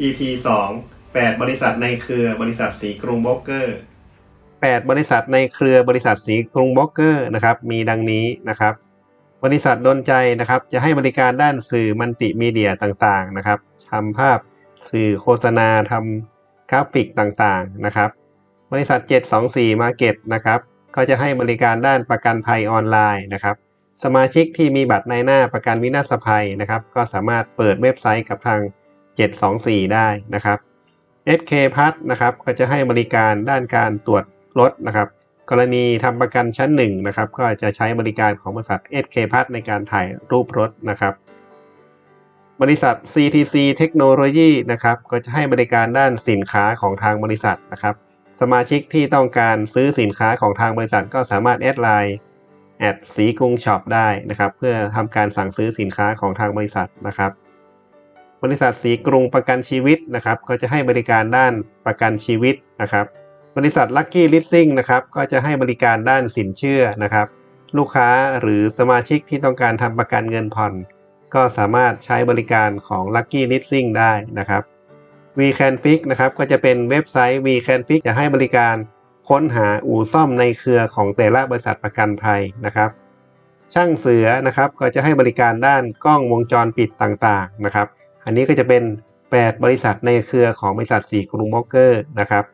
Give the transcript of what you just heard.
EP 2 8บริษัทในเครือบริษัทสีกรุงโบรกเกอร์8บริษัทในเครือบริษัทสีกรุงบล็อกเกอร์นะครับมีดังนี้นะครับ บริษัทดนใจนะครับ จะให้บริการด้านสื่อมัลติมีเดียต่างๆนะครับทำภาพสื่อโฆษณาทำกราฟิกต่างๆนะครับ บริษัท 724 Market นะครับก็จะให้บริการด้านประกันภัยออนไลน์นะครับสมาชิกที่มีบัตรในหน้าประกันวินาศภัยนะครับ ก็สามารถเปิดเว็บไซต์กับทาง 724 ได้นะครับ SK p a s นะครับก็จะให้บริการด้านการตรวจรถนะครับ กรณีทำประกันชั้นหนึ่งนะครับก็จะใช้บริการของบริษัท SK p a s ในการถ่ายรูปรถนะครับ บริษัท CTC เทคโนโลยีนะครับก็จะให้บริการด้านสินค้าของทางบริษัทนะครับ สมาชิกที่ต้องการซื้อสินค้าของทางบริษัทก็สามารถแอดไลน์แอดสีกรุงช็อปได้นะครับ เพื่อทำการสั่งซื้อสินค้าของทางบริษัทนะครับ บริษัทสีกรุงประกันชีวิตนะครับก็จะให้บริการด้านประกันชีวิตนะครับบริษัท Lucky Leasing นะครับก็จะให้บริการด้านสินเชื่อนะครับ ลูกค้าหรือสมาชิกที่ต้องการทำประกันเงินผ่อน ก็สามารถใช้บริการของ Lucky Leasing ได้นะครับ w e c a n Fix นะครับก็จะเป็นเว็บไซต์ w e c a n Fix จะให้บริการค้นหาอู่ซ่อมในเครือของแต่ละบริษัทประกันภัยนะครับ ช่างเสือนะครับก็จะให้บริการด้านกล้องวงจรปิดต่างๆนะครับ อันนี้ก็จะเป็น 8 บริษัทในเครือของบริษัทสีกรุงโมกเกอร์นะครับ